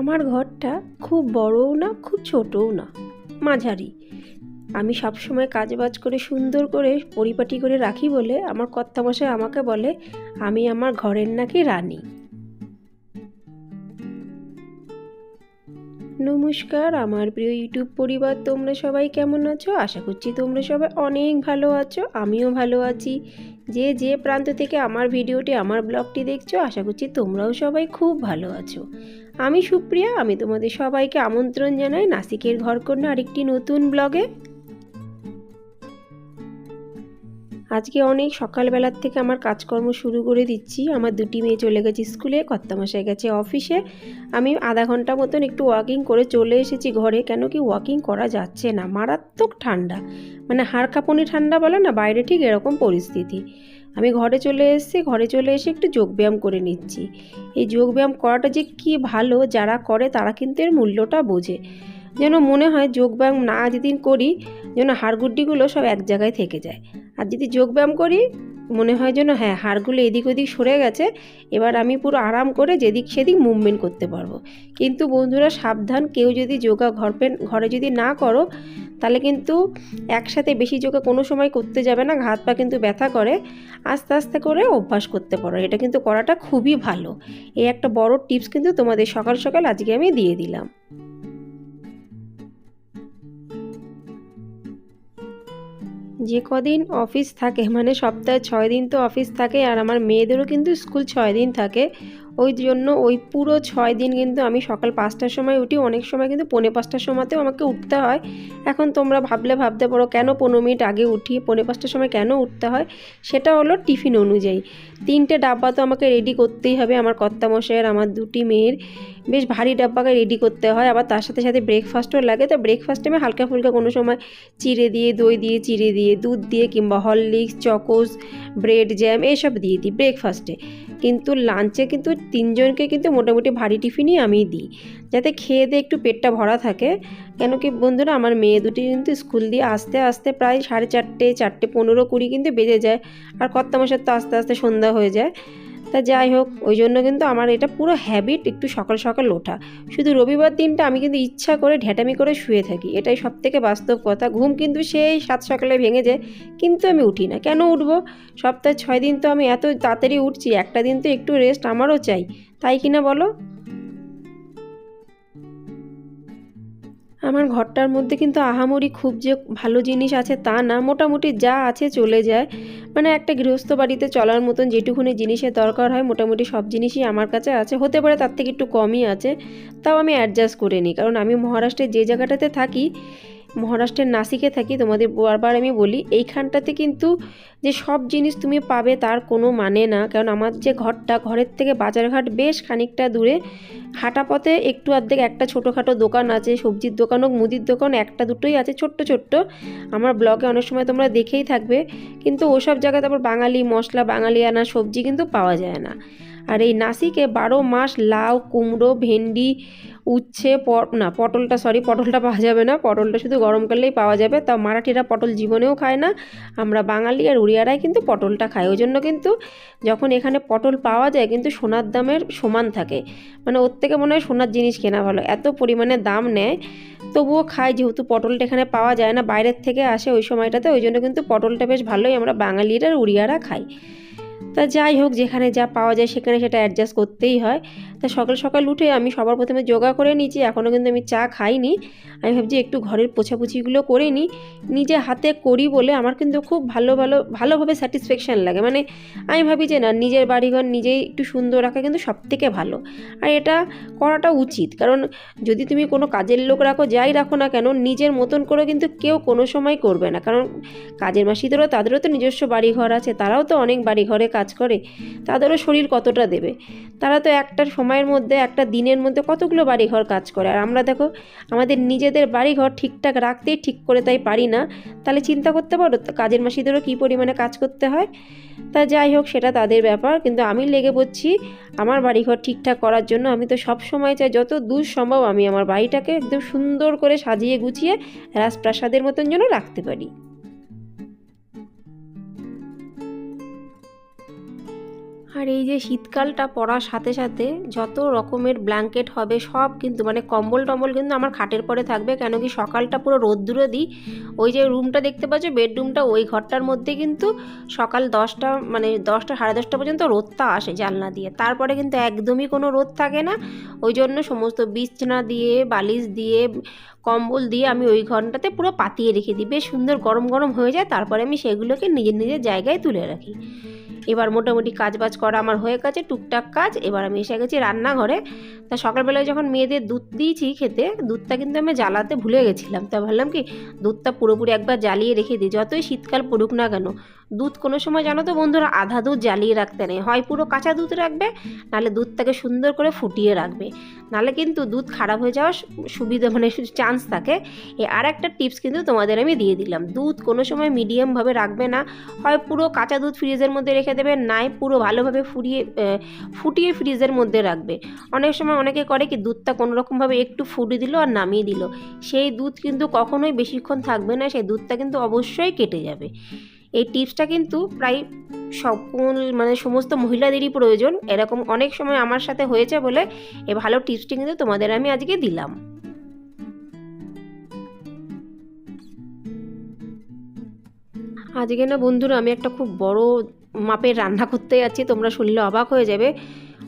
আমার ঘরটা খুব বড়ও না, খুব ছোটও না, মাঝারি। আমি সবসময় কাজবাজ করে, সুন্দর করে, পরিপাটি করে রাখি বলে আমার কর্তামশাই আমাকে বলে, আমি আমার ঘরের নাকি রানী। নমস্কার, আমার প্রিয় ইউটিউব পরিবার, তোমরা সবাই কেমন আছো? আশা করছি তোমরা সবাই অনেক ভালো আছো, আমিও ভালো আছি। যে যে প্রান্ত থেকে আমার ভিডিওটি, আমার ব্লগটি দেখছ, আশা করছি তোমরাও সবাই খুব ভালো আছো। আমি সুপ্রিয়া, আমি তোমাদের সবাইকে আমন্ত্রণ জানাই নাসিকের ঘরকন্যা আরেকটি নতুন ব্লগে। আজকে অনেক সকালবেলার থেকে আমার কাজকর্ম শুরু করে দিচ্ছি। আমার দুটি মেয়ে চলে গেছে স্কুলে, কর্তামশাই গেছে অফিসে। আমি আধা ঘণ্টা মতন একটু ওয়াকিং করে চলে এসেছি ঘরে। কেন কি ওয়াকিং করা যাচ্ছে না, মারাত্মক ঠান্ডা। মানে হাড় কাঁপুনি ঠান্ডা বলে না, বাইরে ঠিক এরকম পরিস্থিতি। আমি ঘরে চলে এসেছি, ঘরে চলে এসে একটু যোগব্যায়াম করে নিচ্ছি। এই যোগব্যায়াম করাটা যে কি ভালো, যারা করে তারা কিন্তু এর মূল্যটা বোঝে। যেন মনে হয় যোগব্যায়াম না যেদিন করি, যেন হাড়গুড্ডিগুলো সব এক জায়গায় থেকে যায়। আর যদি যোগব্যায়াম করি মনে হয় যেন হ্যাঁ হাড়গুলো এদিক ওদিক সরে গেছে। এবার আমি পুরো আরাম করে যেদিক সেদিক মুভমেন্ট করতে পারব। কিন্তু বন্ধুরা, সাবধান, কেউ যদি যোগা ঘর ঘরে যদি না করো, তাহলে কিন্তু একসাথে বেশি যোগা কোনো সময় করতে যাবে না হাত পা কিন্তু ব্যথা করে। আস্তে আস্তে করে অভ্যাস করতে পারো। এটা কিন্তু করাটা খুবই ভালো। এই একটা বড় টিপস কিন্তু তোমাদের সকাল সকাল আজকে আমি দিয়ে দিলাম। যে কদিন অফিস থাকে মানে সপ্তাহে ছয় দিন তো অফিস থাকে, আর আমার মেয়েদেরও কিন্তু স্কুল ছয় দিন থাকে। ওই জন্য ওই পুরো ছয় দিন কিন্তু আমি সকাল পাঁচটার সময় উঠি। অনেক সময় কিন্তু পৌনে পাঁচটার সময়তেও আমাকে উঠতে হয়। এখন তোমরা ভাবলে ভাবতে পারো, কেন পনেরো মিনিট আগে উঠি, পৌনে পাঁচটার সময় কেন উঠতে হয়? সেটা হলো টিফিন অনুযায়ী। তিনটে ডাব্বা তো আমাকে রেডি করতেই হবে আমার কর্তামশাইয়ের, আমার দুটি মেয়ের। বেশ ভারী ডাব্বাকে রেডি করতে হয়। আবার তার সাথে সাথে ব্রেকফাস্টও লাগে। তো ব্রেকফাস্টে আমি হালকা ফুলকা কোনো সময় চিড়ে দিয়ে, দই দিয়ে, চিড়ে দিয়ে, দুধ দিয়ে কিংবা হরলিক্স চকোস ব্রেড জ্যাম এসব দিয়ে দিই ব্রেকফাস্টে কিন্তু লাঞ্চে কিন্তু তিনজনকে কিন্তু মোটামুটি ভারী টিফিনই আমি দিই। যাতে খেয়ে দিয়ে একটু পেটটা ভরা থাকে। কেন কি বন্ধুরা, আমার মেয়ে দুটি কিন্তু স্কুল দিয়ে আস্তে আস্তে প্রায় সাড়ে চারটে চারটে পনেরো কুড়ি কিন্তু বেজে যায়। আর কর্তামশার তো আস্তে আস্তে সন্ধ্যা হয়ে যায়। তা যাই হোক, ওই জন্য কিন্তু আমার এটা পুরো হ্যাবিট একটু সকাল সকাল ওঠা। শুধু রবিবার দিনটা আমি কিন্তু ইচ্ছা করে ঢ্যাটামি করে শুয়ে থাকি। এটাই সব থেকে বাস্তব কথা। ঘুম কিন্তু সেই সাত সকালে ভেঙে যায়, কিন্তু আমি উঠি না। কেন উঠবো? সপ্তাহে ছয় দিন তো আমি এত তাড়াতাড়ি উঠছি, একটা দিন তো একটু রেস্ট আমারও চাই। তাই কিনা বলো? আমার ঘরটার মধ্যে কিন্তু আহামরি খুব যে ভালো জিনিস আছে তা না, মোটামুটি যা আছে চলে যায়। মানে একটা গৃহস্থ বাড়িতে চলার মতন যেটুকুনি জিনিসের দরকার হয়, মোটামুটি সব জিনিসই আমার কাছে আছে। হতে পারে তার থেকে একটু কমই আছে, তাও আমি অ্যাডজাস্ট করে নিই। কারণ আমি মহারাষ্ট্রের যে জায়গাটাতে থাকি মহারাষ্ট্রের নাসিকে থাকি, তোমাদের বারবার আমি বলি, এইখানটাতে কিন্তু যে সব জিনিস তুমি পাবে তার কোনো মানে না। কারণ আমার যে ঘরটা, ঘরের থেকে বাজারঘাট বেশ খানিকটা দূরে। হাঁটা পথে একটু অর্ধেক একটা ছোটোখাটো দোকান আছে, সবজির দোকান হোক, মুদির দোকান, একটা দুটোই আছে, ছোট্ট ছোট্ট। আমার ব্লগে অনেক সময় তোমরা দেখেই থাকবে। কিন্তু ওসব জায়গায় তারপর বাঙালি মশলা, বাঙালি আনা সবজি কিন্তু পাওয়া যায় না। আর এই নাসিকে বারো মাস লাউ, কুমড়ো, ভেন্ডি, উচ্ছে না, পটলটা সরি পটলটা পাওয়া যাবে না। পটলটা শুধু গরমকালেই পাওয়া যাবে। তা মারাঠিরা পটল জীবনেও খায় না। আমরা বাঙালি আর উড়িয়ারাই কিন্তু পটলটা খাই। ওই জন্য কিন্তু যখন এখানে পটল পাওয়া যায়, কিন্তু সোনার দামের সমান থাকে। মানে ওর থেকে মনে হয় সোনার জিনিস কেনা ভালো। এত পরিমাণে দাম নেয়। তবুও খায়, যেহেতু পটলটা এখানে পাওয়া যায় না, বাইরের থেকে আসে ওই সময়টাতে। ওই জন্য কিন্তু পটলটা বেশ ভালোই আমরা বাঙালিরা উড়িয়ারা খাই। তা যাই হোক যেখানে যা পাওয়া যায় সেখানে সেটা অ্যাডজাস্ট করতেই হয়। তা সকাল সকাল উঠে আমি সবার প্রথমে যোগা করে নিয়েছি এখনও কিন্তু আমি চা খাইনি। আমি ভাবছি একটু ঘরের পোছাপুছিগুলো করে নিই। নিজে হাতে করি বলে আমার কিন্তু খুব ভালো ভালো, ভালোভাবে স্যাটিসফ্যাকশান লাগে। মানে আমি ভাবি যে না, নিজের বাড়িঘর নিজেই একটু সুন্দর রাখা কিন্তু সব থেকে ভালো। আর এটা করাটা উচিত। কারণ যদি তুমি কোনো কাজের লোক রাখো, যাই রাখো না কেন, নিজের মতন করে কিন্তু কেউ কোনো সময় করবে না। কারণ কাজের মাসিদেরও তাদেরও তো নিজস্ব বাড়িঘর আছে, তারাও তো অনেক বাড়িঘরে কাজ করে। তাদেরও শরীর কতটা দেবে? তারা তো একটার একটা সময়ের মধ্যে, একটা দিনের মধ্যে কতগুলো বাড়িঘর কাজ করে। আর আমরা দেখো, আমাদের নিজেদের বাড়িঘর ঠিকঠাক রাখতেই ঠিক করে তাই পারি না। তাহলে চিন্তা করতে পারো কাজের মাসিদেরও কী পরিমাণে কাজ করতে হয়? তা যাই হোক, সেটা তাদের ব্যাপার। কিন্তু আমি লেগে পড়ছি, আমার বাড়িঘর ঠিকঠাক করার জন্য। আমি তো সব সময় চাই, যত দূর সম্ভব আমি আমার বাড়িটাকে একদম সুন্দর করে সাজিয়ে গুছিয়ে রাজপ্রাসাদের মতন যেন রাখতে পারি। আর এই যে শীতকালটা পড়ার সাথে সাথে যত রকমের ব্ল্যাঙ্কেট হবে সব কিন্তু মানে কম্বল টম্বল কিন্তু আমার খাটের পরে থাকবে। কেন কি সকালটা পুরো রোদ্দুরে দিই। ওই যে রুমটা দেখতে পাচ্ছ বেডরুমটা ওই ঘরটার মধ্যে কিন্তু সকাল দশটা মানে দশটা সাড়ে দশটা পর্যন্ত রোদটা আসে জানলা দিয়ে। তারপরে কিন্তু একদমই কোনো রোদ থাকে না। ওই জন্য সমস্ত বিছনা দিয়ে, বালিশ দিয়ে, কম্বল দিয়ে আমি ওই ঘরটাতে পুরো পাতিয়ে রেখে দিই। বেশ সুন্দর গরম গরম হয়ে যায়, তারপরে আমি সেগুলোকে নিজের নিজের জায়গায় তুলে রাখি। এবার মোটামুটি কাজ বাজ করা আমার হয়ে গেছে টুকটাক কাজ, এবার আমি এসে গেছি রান্নাঘরে। তা সকালবেলায় যখন মেয়েদের দুধ দিয়েছি খেতে, দুধটা কিন্তু আমি জ্বালাতে ভুলে গেছিলাম। তা ভাবলাম কি, দুধটা পুরোপুরি একবার জ্বালিয়ে রেখে দিই, যতই শীতকাল পড়ুক না কেন। দুধ কোনো সময় জানো তো বন্ধুরা আধা দুধ জ্বালিয়ে রাখতে নেই। হয় পুরো কাঁচা দুধ রাখবে, নাহলে দুধটাকে সুন্দর করে ফুটিয়ে রাখবে। নাহলে কিন্তু দুধ খারাপ হয়ে যাওয়ার সুবিধা মানে চান্স থাকে। এ আর একটা টিপস কিন্তু তোমাদের আমি দিয়ে দিলাম। দুধ কোনো সময় মিডিয়ামভাবে রাখবে না। হয় পুরো কাঁচা দুধ ফ্রিজের মধ্যে রেখে দেবে, নাই পুরো ভালোভাবে ফুরিয়ে ফুটিয়ে ফ্রিজের মধ্যে রাখবে। অনেক সময় অনেকে করে কি দুধটা কোনো রকমভাবে একটু ফুটে দিল আর নামিয়ে দিল। সেই দুধ কিন্তু কখনোই বেশিক্ষণ থাকবে না, সেই দুধটা কিন্তু অবশ্যই কেটে যাবে। এই টিপসটা কিন্তু প্রায় সকল মানে সমস্ত মহিলাদেরই প্রয়োজন। এরকম অনেক সময় আমার সাথে হয়েছে বলে এই ভালো টিপসটি কিন্তু তোমাদের আমি আজকে দিলাম। আজকে না বন্ধুরা, আমি একটা খুব বড় মাপের রান্না করতে যাচ্ছি, তোমরা শুনলে অবাক হয়ে যাবে।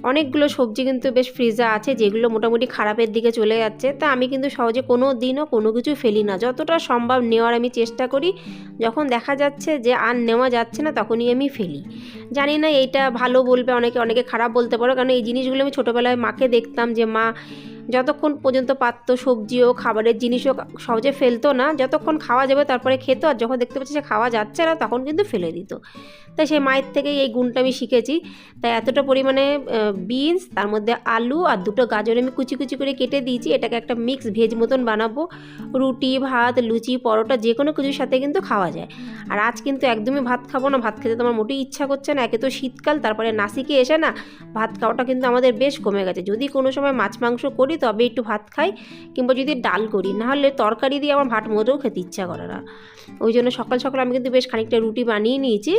অনেকগুলো সবজি কিন্তু বেশ ফ্রিজে আছে, যেগুলো মোটামুটি খারাপের দিকে চলে যাচ্ছে। তা আমি কিন্তু সহজে কোনো দিনও কোনো কিছু ফেলি না। যতটা সম্ভব নেওয়ার আমি চেষ্টা করি। যখন দেখা যাচ্ছে যে আর নেওয়া যাচ্ছে না, তখনই আমি ফেলি। জানি না এইটা ভালো বলবে, অনেকে অনেকে খারাপ বলতে পারো। কারণ এই জিনিসগুলো আমি ছোটোবেলায় মাকে দেখতাম যে, মা যতক্ষণ পর্যন্ত পারত সবজিও খাবারের জিনিসও সহজে ফেলতো না, যতক্ষণ খাওয়া যাবে তারপরে খেতো আর যখন দেখতে পাচ্ছি যে খাওয়া যাচ্ছে না, তখন কিন্তু ফেলে দিত। তাই সেই মায়ের থেকেই এই গুণটা আমি শিখেছি। তাই এতটা পরিমাণে বিনস, তার মধ্যে আলু আর দুটো গাজর আমি কুচি কুচি করে কেটে দিয়েছি। এটাকে একটা মিক্স ভেজ মতন বানাবো। রুটি, ভাত, লুচি, পরোটা যে কোনো কিছুর সাথে কিন্তু খাওয়া যায়। আর আজ কিন্তু একদমই ভাত খাব না, ভাত খেতে তোমার মোটেই ইচ্ছা করছে না। একে তো শীতকাল, তারপরে নাসিকে এসে না, ভাত খাওয়াটা কিন্তু আমাদের বেশ কমে গেছে। যদি কোনো সময় মাছ, মাংস করি তবে একটু ভাত খাই কিংবা যদি ডাল করি, নাহলে তরকারি দিয়ে আমার ভাত মোটেও খেতে ইচ্ছা করে না। ওই জন্য সকাল সকাল আমি কিন্তু বেশ খানিকটা রুটি বানিয়ে নিয়েছি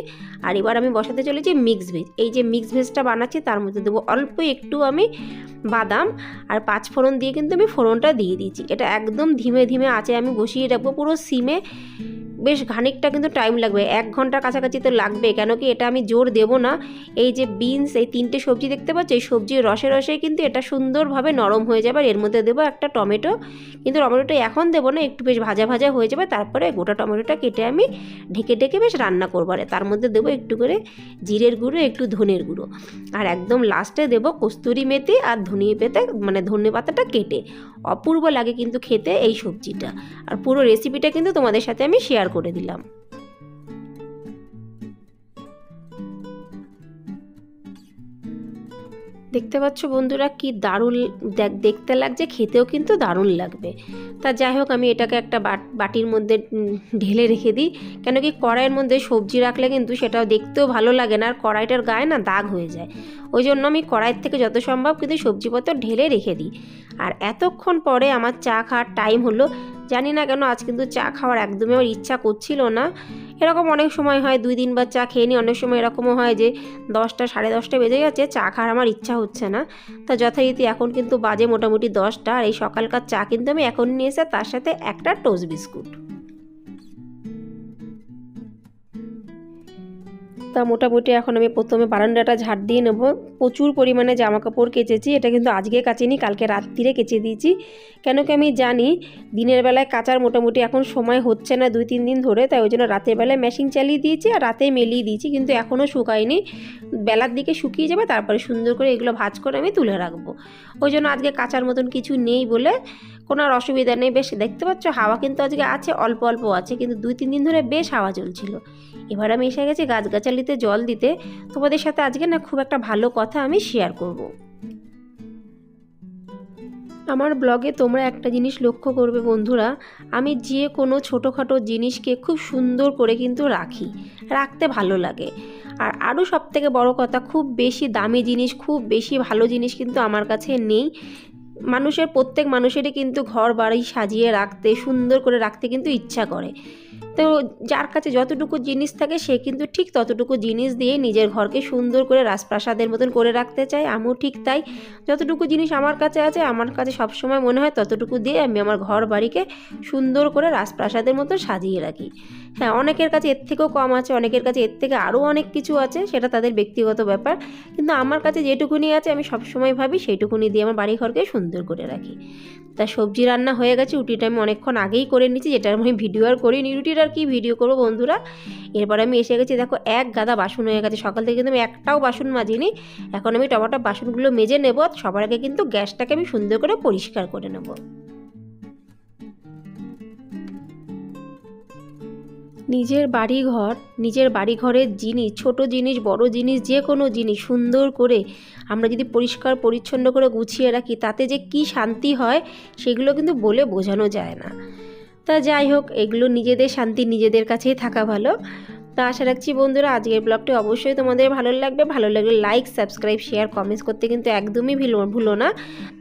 আর এবার আমি বসাতে চলেছি মিক্স ভেজ এই যে মিক্স ভেজটা বানাচ্ছি তার মধ্যে দেবো অল্প একটু আমি বাদাম আর পাঁচ ফোড়ন দিয়ে কিন্তু আমি ফোড়নটা দিয়ে দিয়েছি। এটা একদম ধীমে ধীমে আছে আমি বসিয়ে রাখব পুরো সিমে। বেশ খানিকটা কিন্তু টাইম লাগবে। এক ঘণ্টার কাছাকাছি তো লাগবে কেন কি এটা আমি জোর দেব না। এই যে বিনস এই তিনটে সবজি দেখতে পাচ্ছ, এই সবজির রসে রসে কিন্তু এটা সুন্দরভাবে নরম হয়ে যাবে, আর এর মধ্যে দেবো একটা টমেটো। কিন্তু টমেটোটা এখন দেবো না, একটু বেশ ভাজা ভাজা হয়ে যাবে, তারপরে গোটা টমেটোটা কেটে আমি ঢেকে ঢেকে বেশ রান্না করব। আর তার মধ্যে দেবো একটু করে জিরের গুঁড়ো, একটু ধনের গুঁড়ো। আর একদম লাস্টে দেবো কস্তুরি মেথি আর ধনিয়ে পেতে মানে ধনে পাতাটা কেটে। অপূর্ব লাগে কিন্তু খেতে এই সবজিটা। আর পুরো রেসিপিটা কিন্তু তোমাদের সাথে আমি শেয়ার করে দিলাম। দেখতে পাচ্ছ বন্ধুরা কি দারুণ দেখতে লাগছে, খেতেও কিন্তু দারুণ লাগবে। তা যাই হোক, আমি এটাকে একটা বাটির মধ্যে ঢেলে রেখে দিই। কেন কি কড়াইয়ের মধ্যে সবজি রাখলে কিন্তু সেটাও দেখতেও ভালো লাগে না, আর কড়াইটার গায়ে না দাগ হয়ে যায়। ওই জন্য আমি কড়াইয়ের থেকে যত সম্ভব কিন্তু সবজিপত্র ঢেলে রেখে দিই। আর এতক্ষণ পরে আমার চা খাওয়ার টাইম হলো। জানি না কেন, আজ কিন্তু চা খাওয়ার একদমই আমার ইচ্ছা করছিল না। এরকম অনেক সময় হয়, দুই দিনবার চা খেয়ে নিই, অনেক সময় এরকমও হয় যে, দশটা, সাড়ে দশটা বেজে গেছে, চা খাওয়ার আমার ইচ্ছা হচ্ছে না। তা যথারীতি এখন কিন্তু বাজে মোটামুটি দশটা, আর এই সকালকার চা কিন্তু আমি এখন নিয়ে এসে তার সাথে একটা টোস্ট বিস্কুট। তা মোটামুটি এখন আমি প্রথমে বারান্দাটা ঝাড় দিয়ে নেব। প্রচুর পরিমাণে জামা কাপড় কেচেছি, এটা কিন্তু আজকে কাচিনি, কালকে রাত্রিরে কেচে দিয়েছি। কেন কি আমি জানি, দিনের বেলায় কাচার মোটামুটি এখন সময় হচ্ছে না দুই তিন দিন ধরে, তাই ওই জন্য রাতের বেলায় মেশিন চালিয়ে দিয়েছি আর রাতে মেলিয়ে দিয়েছি, কিন্তু এখনও শুকায়নি। বেলার দিকে শুকিয়ে যাবে, তারপরে সুন্দর করে এগুলো ভাজ করে আমি তুলে রাখব। ওই জন্য আজকে কাচার মতন কিছু নেই বলে কোনো আর অসুবিধা নেই। বেশ, দেখতে পাচ্ছ হাওয়া কিন্তু আজকে আছে, অল্প অল্প আছে, কিন্তু দুই তিন দিন ধরে বেশ হাওয়া চলছিল। এবার আমি এসে গেছি গাছগাছালিতে জল দিতে। তোমাদের সাথে আজকে না খুব একটা ভালো কথা আমি শেয়ার করব। আমার ব্লগে তোমরা একটা জিনিস লক্ষ্য করবে বন্ধুরা, আমি যে কোনো ছোটোখাটো জিনিসকে খুব সুন্দর করে কিন্তু রাখি, রাখতে ভালো লাগে। আর আরও সব থেকে বড়ো কথা, খুব বেশি দামি জিনিস, খুব বেশি ভালো জিনিস কিন্তু আমার কাছে নেই। মানুষের প্রত্যেক মানুষেরই কিন্তু ঘর বাড়ি সাজিয়ে রাখতে সুন্দর করে রাখতে কিন্তু ইচ্ছা করে। তো যার কাছে যতটুকু জিনিস থাকে সে কিন্তু ঠিক ততটুকু জিনিস দিয়ে নিজের ঘরকে সুন্দর করে রাজপ্রাসাদের মতন করে রাখতে চায়। আমিও ঠিক তাই। যতটুকু জিনিস আমার কাছে আছে, আমার কাছে সবসময় মনে হয় ততটুকু দিয়ে আমি আমার ঘর বাড়িকে সুন্দর করে রাজপ্রাসাদের মতো সাজিয়ে রাখি। হ্যাঁ অনেকের কাছে এর থেকেও কম আছে, অনেকের কাছে এর থেকে আরও অনেক কিছু আছে, সেটা তাদের ব্যক্তিগত ব্যাপার। কিন্তু আমার কাছে যেটুকুনি আছে, আমি সবসময় ভাবি সেইটুকুনি দিয়ে আমার বাড়ি ঘরকে সুন্দর করে রাখি। তা সবজি রান্না হয়ে গেছে, রুটিটা আমি অনেকক্ষণ আগেই করে নিয়েছি, যেটা আমি ভিডিও আর করিনি, রুটির আর কি ভিডিও করব বন্ধুরা। এরপর আমি এসে গেছি, দেখো এক গাদা বাসন হয়ে গেছে, সকাল থেকে কিন্তু আমি একটাও বাসন মাজিনি। এখন আমি টমাটো বাসনগুলো মেজে নেব, সবার আগে কিন্তু গ্যাসটাকে আমি সুন্দর করে পরিষ্কার করে নেব। নিজের বাড়ি ঘর নিজের বাড়ি ঘরের জিনিস, ছোট জিনিস, বড় জিনিস, যে কোনো জিনিস সুন্দর করে আমরা যদি পরিষ্কার, পরিচ্ছন্ন করে গুছিয়ে রাখি, তাতে যে কি শান্তি হয় সেগুলো কিন্তু বলে বোঝানো যায় না। তা যাই হোক, এগুলো নিজেদের শান্তি নিজেদের কাছেই থাকা ভালো। তা আশা রাখছি বন্ধুরা, আজকের ব্লগটি অবশ্যই তোমাদের ভালো লাগবে। ভালো লাগলে লাইক সাবস্ক্রাইব শেয়ার কমেন্টস করতে কিন্তু একদমই ভুলো না।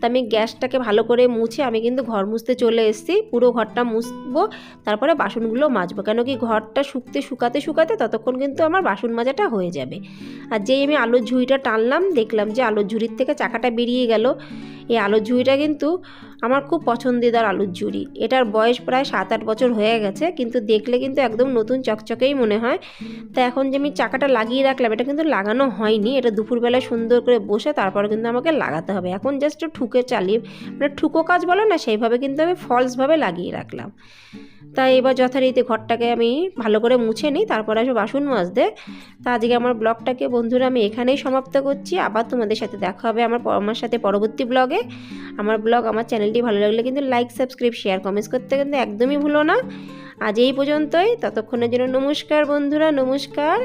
তা আমি গ্যাসটাকে ভালো করে মুছে আমি কিন্তু ঘর মুছতে চলে এসেছি। পুরো ঘরটা মুছবো, তারপরে বাসনগুলো মাজবো। কেন কি ঘরটা শুকতে, শুকাতে শুকাতে ততক্ষণ কিন্তু আমার বাসন মাজাটা হয়ে যাবে। আর যেই আমি আলুর ঝুড়িটা টানলাম, দেখলাম যে আলুর ঝুড়ির থেকে চাকাটা বেরিয়ে গেল। এই আলুর ঝুড়িটা কিন্তু আমার খুব পছন্দিদার আলুর ঝুড়ি। এটার বয়স প্রায় সাত আট বছর হয়ে গেছে, কিন্তু দেখলে কিন্তু একদম নতুন চকচকেই মনে হয়। তা এখন যে আমি চাকাটা লাগিয়ে রাখলাম, এটা কিন্তু লাগানো হয়নি। এটা দুপুরবেলায় সুন্দর করে বসে তারপর কিন্তু আমাকে লাগাতে হবে। এখন জাস্ট ঠুকে চালিয়ে মানে ঠুকো কাজ বলো না, সেইভাবে কিন্তু আমি ফলসভাবে লাগিয়ে রাখলাম। তাই এবার যথারীতি ঘরটাকে আমি ভালো করে মুছে নিই, তারপরে আসব বাসন মাজতে। তা আজকে আমার ব্লগটাকে বন্ধুরা আমি এখানেই সমাপ্ত করছি। আবার তোমাদের সাথে দেখা হবে আমার আমার সাথে পরবর্তী ব্লগে। আমার ব্লগ, আমার চ্যানেলটি ভালো লাগলে কিন্তু লাইক, সাবস্ক্রাইব শেয়ার কমেন্টস করতে কিন্তু একদমই ভুলো না। আজ এই পর্যন্তই। ততক্ষণের জন্য নমস্কার বন্ধুরা, নমস্কার।